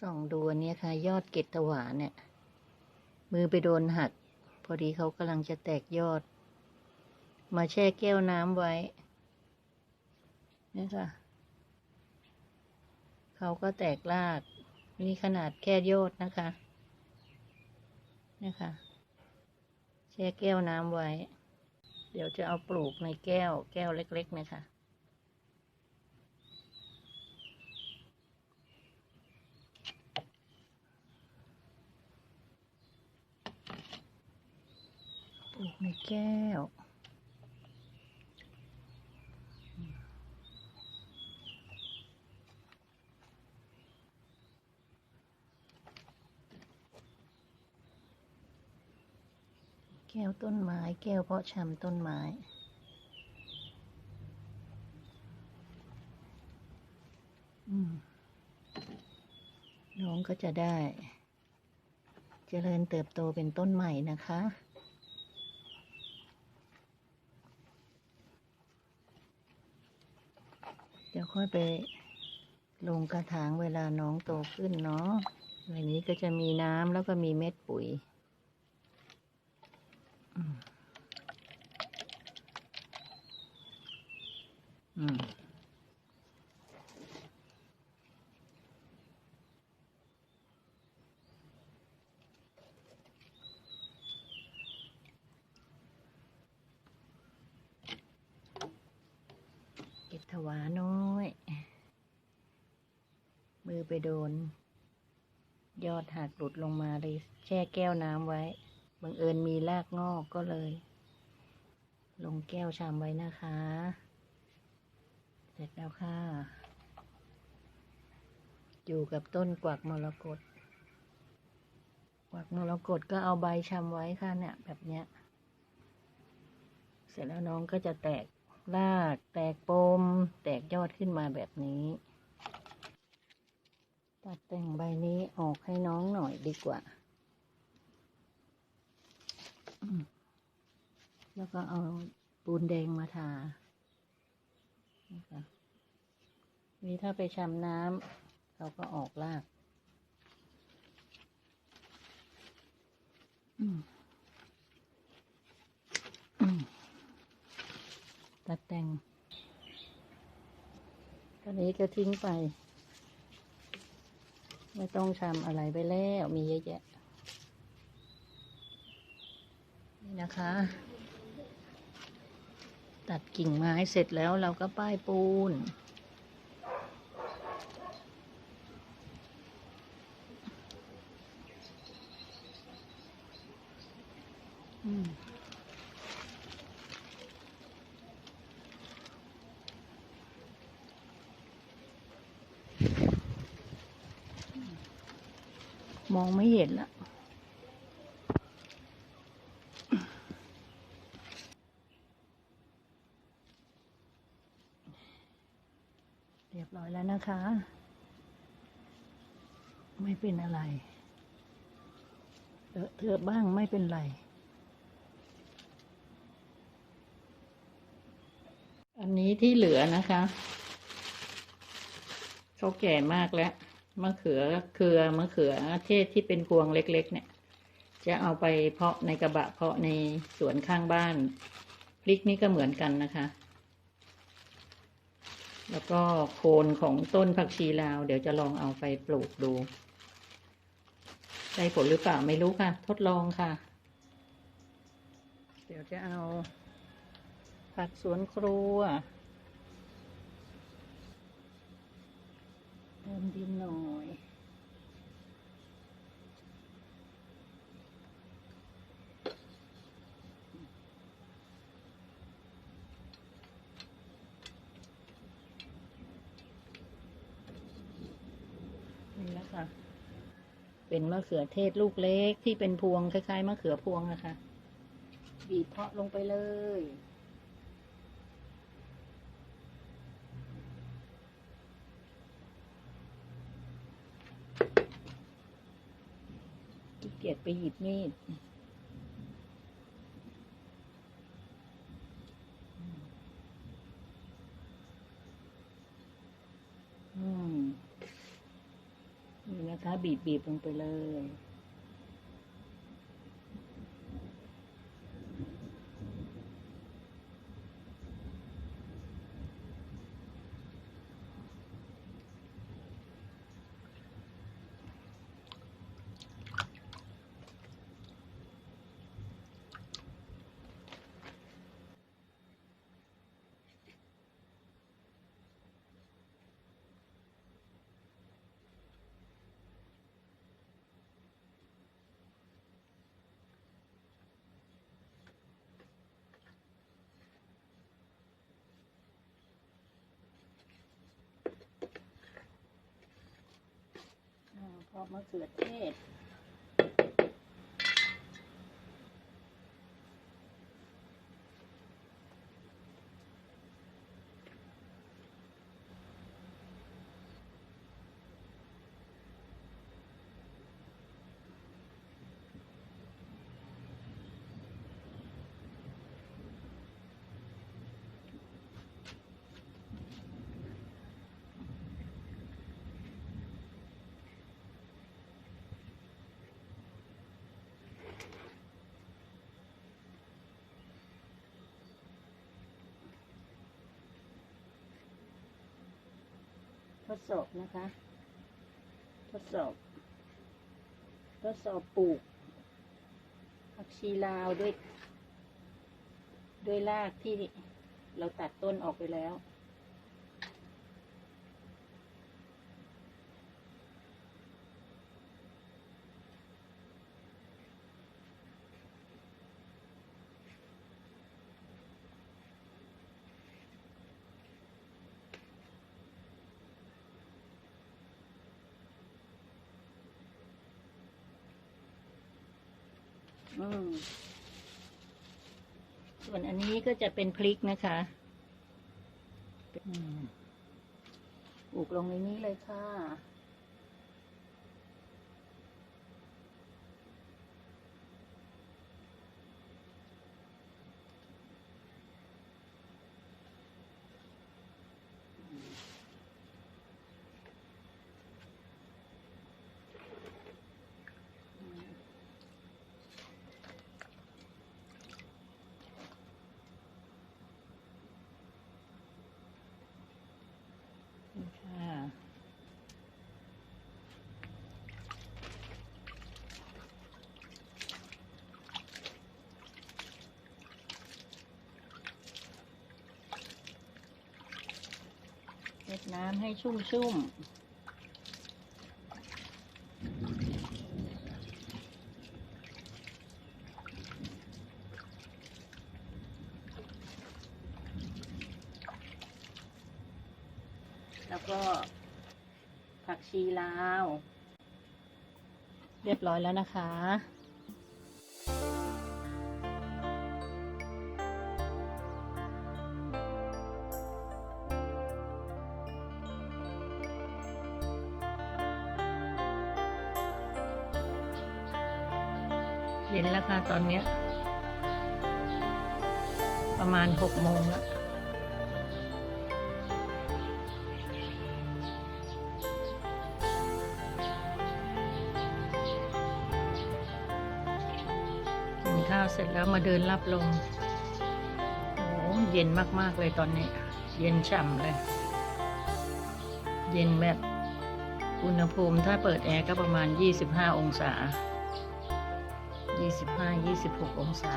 ส่องดูอันเนี้ยค่ะ ยอดเกตถวาเนี่ย มือไปโดนหัก พอดีเขากำลังจะแตกยอด มาแช่แก้วน้ำไว้ นี่ค่ะ เขาก็แตกราก นี่ขนาดแค่ยอดนะคะนี่ค่ะ แช่แก้วน้ำไว้ เดี๋ยวจะเอาปลูกในแก้ว แก้วเล็ก ๆ นะคะ ในแก้ว แก้วต้นไม้ แก้วเพาะชำต้นไม้น้องก็จะได้ เจริญเติบโตเป็นต้นใหม่นะคะ เดี๋ยวค่อยไปลงกระถางเวลาน้องโตขึ้นเนาะในนี้ก็จะมีน้ำแล้วก็มีเม็ดปุ๋ยอืมอืมเก็บถวาน้อย มือไปโดน ยอดหักหลุดลงมาเลยแช่แก้วน้ำไว้ บังเอิญมีรากงอกก็เลย ลงแก้วชามไว้นะคะ เสร็จแล้วค่ะ อยู่กับต้นกวักมรกตกวักมรกตก็เอาใบชำไว้ค่ะเนี่ย แบบเนี้ย เสร็จแล้วน้องก็จะแตกรากแตกปม แตกยอดขึ้นมาแบบนี้ ตัดแต่งใบนี้ออกให้น้องหน่อยดีกว่า แล้วก็เอาปูนแดงมาทานะคะนี่ถ้าไปชำน้ำเขาก็ออกรากตัดแต่งตอนนี้ก็ทิ้งไป ไม่ต้องทำอะไรไปแล้วมีเยอะแยะ นี่นะคะ ตัดกิ่งไม้เสร็จแล้วเราก็ป้ายปูน อืม มองไม่เห็นละเรียบร้อยแล้วนะคะ ไม่เป็นอะไรเลอะเทอะบ้างไม่เป็นไรอันนี้ที่เหลือนะคะ เขาแก่มากแล้ว มะเขือเครือมะเขือเทศที่เป็นพวงเล็ก ๆ เนี่ย จะเอาไปเพาะในกระบะเพาะในสวนข้างบ้าน พริกนี่ก็เหมือนกันนะคะ แล้วก็โคนของต้นผักชีลาว เดี๋ยวจะลองเอาไปปลูกดูได้ผลหรือเปล่าไม่รู้ค่ะ ทดลองค่ะ เดี๋ยวจะเอาผักสวนครัว เติ มดินหน่อยนี่นะคะ เป็นมะเขือเทศลูกเล็กที่เป็นพวงคล้ายๆมะเขือพวงนะคะ บีบเพาะลงไปเลย เกียจไปหยิบมีดอืมนี่นะคะ บีบบีบลงไปเลย อ่าพอ มะเขือเทศ ดสอบนะคะ ทดสอบ ทดสอบปลูกผักชีลาวด้วย ด้วยรากที่เราตัดต้นออกไปแล้ว อืมส่วนอันนี้ก็จะเป็นพริกนะคะอืมปลูกลงในนี้เลยค่ะ น้ำให้ชุ่มๆแล้วก็ผักชีลาว เรียบร้อยแล้วนะคะ เย็นแล้วค่ะตอนเนี้ย ประมาณหกโมงแล้วกินข้าวเสร็จแล้วมาเดินรับลมโอ้เย็นมากๆเลยตอนนี้ เย็นฉ่ำเลย เย็นแบบอุณหภูมิถ้าเปิดแอร์ก็ประมาณ 25 องศา 25-26 องศา